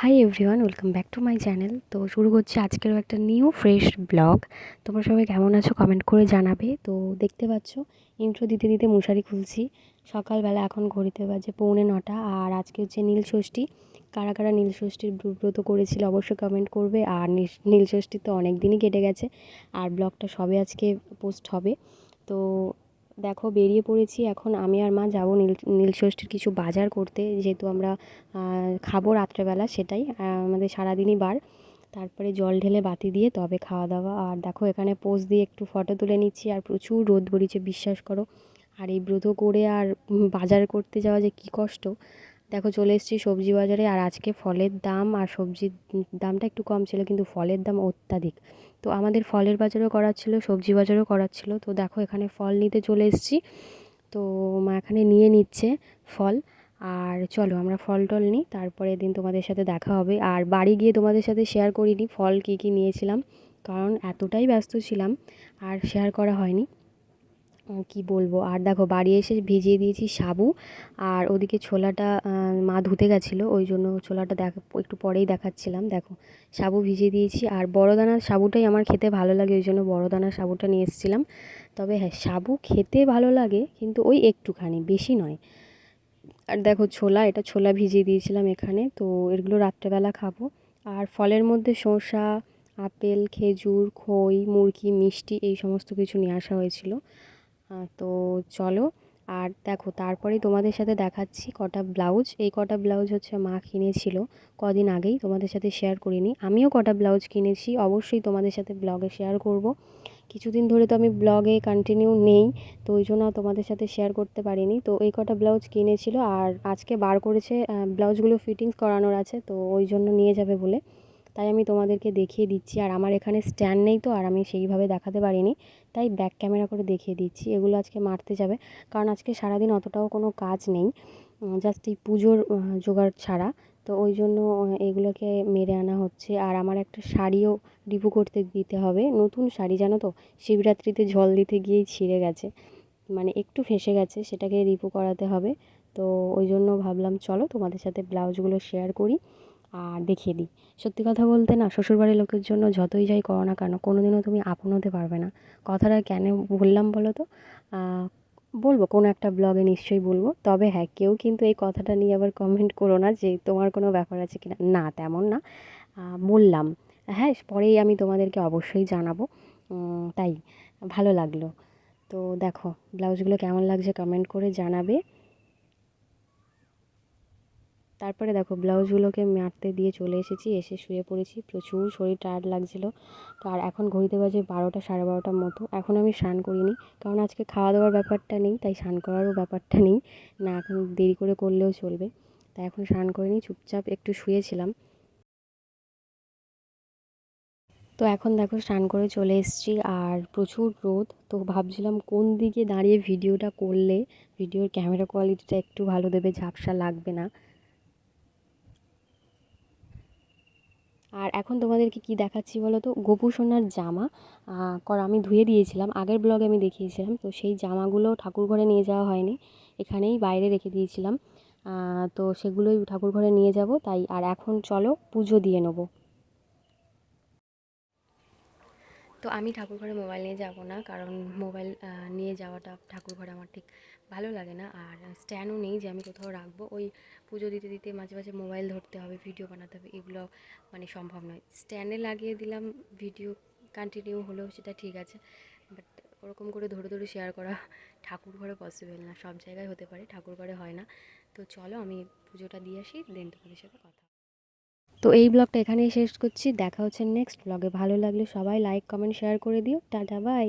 Hi everyone welcome back to my channel তো শুরু করছি আজকেরও একটা নিউ ফ্রেশ ব্লগ তোমরা সবাই কেমন আছো কমেন্ট করে জানাবে। তো দেখতে পাচ্ছ ইন্ট্রো দিতে দিতে মশারি খুলছি। সকালবেলা এখন ঘড়িতে বাজে পৌনে নটা আর আজকে হচ্ছে নীল ষষ্ঠী। কারা কারা নীল ষষ্ঠীর ব্রত করেছিল অবশ্যই কমেন্ট করবে। আর নীল ষষ্ঠী তো অনেক দিনই কেটে গেছে। আর ব্লগটা সবে আজকে পোস্ট হবে। তো দেখো, বেরিয়ে পড়েছি। এখন আমি আর মা যাব নীল, নীলষষ্ঠীর কিছু বাজার করতে। যেহেতু আমরা খাব রাত্রেবেলা সেটাই। আমাদের সারাদিনই বার। তারপরে জল ঢেলে বাতি দিয়ে তবে খাওয়া দাওয়া আর দেখো, এখানে পোজ দিয়ে একটু ফটো তুলে নিচ্ছি। আর প্রচুর রোদ বেরিয়েছে, বিশ্বাস করো। আর এই ব্রত করে আর বাজার করতে যাওয়া যে কী কষ্ট। দেখো, চলে এসেছি সবজি বাজারে। আর আজকে ফলের দাম আর সবজির দামটা একটু কম ছিল, কিন্তু ফলের দাম অত্যাধিক। তো আমাদের ফলের বাজারও করার ছিল, সবজি বাজারও করার ছিল। তো দেখো এখানে ফল নিতে চলে এসেছি। তো মা এখানে নিয়ে নিচ্ছে ফল। আর চলো আমরা ফল টল নিই তারপরে দিন তোমাদের সাথে দেখা হবে। আর বাড়ি গিয়ে তোমাদের সাথে শেয়ার করিনি, ফল কী কী নিয়েছিলাম, কারণ এতটাই ব্যস্ত ছিলাম, আর শেয়ার করা হয়নি। কি বলব? আর দেখো, বাড়ি এসে ভিজিয়ে দিয়েছি সাবু, আর ওদিকে ছোলাটা মা ধুতে গেছিল, ওই জন্য ছোলাটা দেখা, একটু পরেই দেখাচ্ছিলাম, দেখো। সাবু ভিজিয়ে দিয়েছি, আর বড় দানার সাবুটাই আমার খেতে ভালো লাগে, ওই জন্য বড় দানার সাবুটা নিয়ে এসেছিলাম। তবে হ্যাঁ সাবু খেতে ভালো লাগে, কিন্তু ওই একটুখানি, বেশি নয়। আর দেখো, ছোলা, এটা ছোলা ভিজিয়ে দিয়েছিলাম এখানে, তো এগুলো রাত্রেবেলা খাব। আর ফলের মধ্যে শসা, আপেল, খেজুর, খই, মুরগি, মিষ্টি, এই সমস্ত কিছু নিয়ে আসা হয়েছিল। তো চলো, আর দেখো, তারপরেই তোমাদের সাথে দেখাচ্ছি কটা ব্লাউজ। এই কটা ব্লাউজ হচ্ছে মা কিনেছিল কদিন আগেই, তোমাদের সাথে শেয়ার করিনি। আমিও কটা ব্লাউজ কিনেছি, অবশ্যই তোমাদের সাথে ব্লগে শেয়ার করব। কিছুদিন ধরে তো আমি ব্লগে কন্টিনিউ নেই, তো ওই জন্য তোমাদের সাথে শেয়ার করতে পারিনি। তো এই কটা ব্লাউজ কিনেছিল, আর আজকে বার করেছে ব্লাউজগুলো ফিটিংস করানোর আছে, তো ওই জন্য নিয়ে যাবে বলে। তাই আমি তোমাদেরকে দেখিয়ে দিচ্ছি। আর আমার এখানে স্ট্যান্ড নেই তো, আর আমি সেইভাবে দেখাতে পারিনি। তাই ব্যাক ক্যামেরা করে দেখিয়ে দিচ্ছি। এগুলো আজকে মারতে যাবে। কারণ আজকে সারাদিন অতটাও কোনো কাজ নেই। জাস্ট এই পুজোর জোগাড় ছাড়া। তো ওই জন্য এগুলোকে মেরে আনা হচ্ছে। আর আমার একটা শাড়িও রিপু করতে দিতে হবে। নতুন শাড়ি, জানো তো? শিবরাত্রিতে জল দিতে গিয়েই ছিঁড়ে গেছে। মানে একটু ফেসে গেছে, সেটাকে রিপু করাতে হবে। তো ওই জন্য ভাবলাম, চলো তোমাদের সাথে ব্লাউজগুলো শেয়ার করি। আর দেখিয়ে দিই। সত্যি কথা বলতে না, শ্বশুরবাড়ির লোকের জন্য যতই যাই করো না কেন কোনো দিনও তুমি আপন হতে পারবে না। কথাটা কেন বললাম বলো তো? বলব, কোনো একটা ব্লগে নিশ্চয়ই বলব। তবে হ্যাঁ কেউ কিন্তু এই কথাটা নিয়ে আবার কমেন্ট করো না যে তোমার কোনো ব্যাপার আছে কিনা। না, তেমন না। বললাম। হ্যাঁ পরেই আমি তোমাদেরকে অবশ্যই জানাব। তাই, ভালো লাগল। তো দেখো, ব্লাউজগুলো কেমন লাগছে কমেন্ট করে জানাবে। তারপরে দেখো ব্লাউজগুলোকে মারতে দিয়ে চলে এসেছি, এসে শুয়ে পড়েছি। প্রচুর শরীর টায়ার্ড লাগছিল। তো আর এখন ঘড়িতে বাজে বারোটা, সাড়ে বারোটার মতো। এখন আমি স্নান করিনি, কারণ আজকে খাওয়া দাওয়ার ব্যাপারটা নেই, তাই স্নান করারও ব্যাপারটা নেই। না, এখন দেরি করে করলেও চলবে। তাই এখন স্নান করিনি, চুপচাপ একটু শুয়েছিলাম। তো এখন দেখো স্নান করে চলে এসেছি, আর প্রচুর রোদ। তো ভাবছিলাম কোন দিকে দাঁড়িয়ে ভিডিওটা করলে, ভিডিওর ক্যামেরা কোয়ালিটিটা একটু ভালো দেবে, ঝাপসা লাগবে না। আর এখন তোমাদেরকে কি দেখাচ্ছি বলো তো? গোপু সোনার জামা কর আমি ধুয়ে দিয়েছিলাম। আগের ব্লগে আমি দেখিয়েছিলাম। তো সেই জামাগুলো ঠাকুর ঘরে নিয়ে যাওয়া হয়নি। এখানেই বাইরে রেখে দিয়েছিলাম। তো সেগুলোই ঠাকুর ঘরে নিয়ে যাব। তাই, আর এখন চলো পুজো দিয়ে নেব। তো আমি ঠাকুর ঘরে মোবাইল নিয়ে যাব না, কারণ মোবাইল নিয়ে যাওয়াটা ঠাকুর ঘরে আমার ঠিক ভালো লাগে না। আর স্ট্যান্ডও নেই যে আমি কোথাও রাখব। ওই পুজো দিতে দিতে মাঝে মাঝে মোবাইল ধরতে হবে, ভিডিও বানাতে হবে, এগুলো মানে সম্ভব নয়। স্ট্যান্ডে লাগিয়ে দিলাম ভিডিও কন্টিনিউ হলেও সেটা ঠিক আছে বাট ওরকম করে ধরে ধরে শেয়ার করা ঠাকুর ঘরে পসিবল না। সব জায়গায় হতে পারে ঠাকুর ঘরে হয় না। তো চলো আমি পুজোটা দিয়ে আসি দেন তোমাদের সাথে কথা তো এই ব্লগটা এখানেই শেষ করছি। দেখা হচ্ছে নেক্সট ব্লগে ভালো লাগলে সবাই লাইক কমেন্ট শেয়ার করে দিও। Tata bye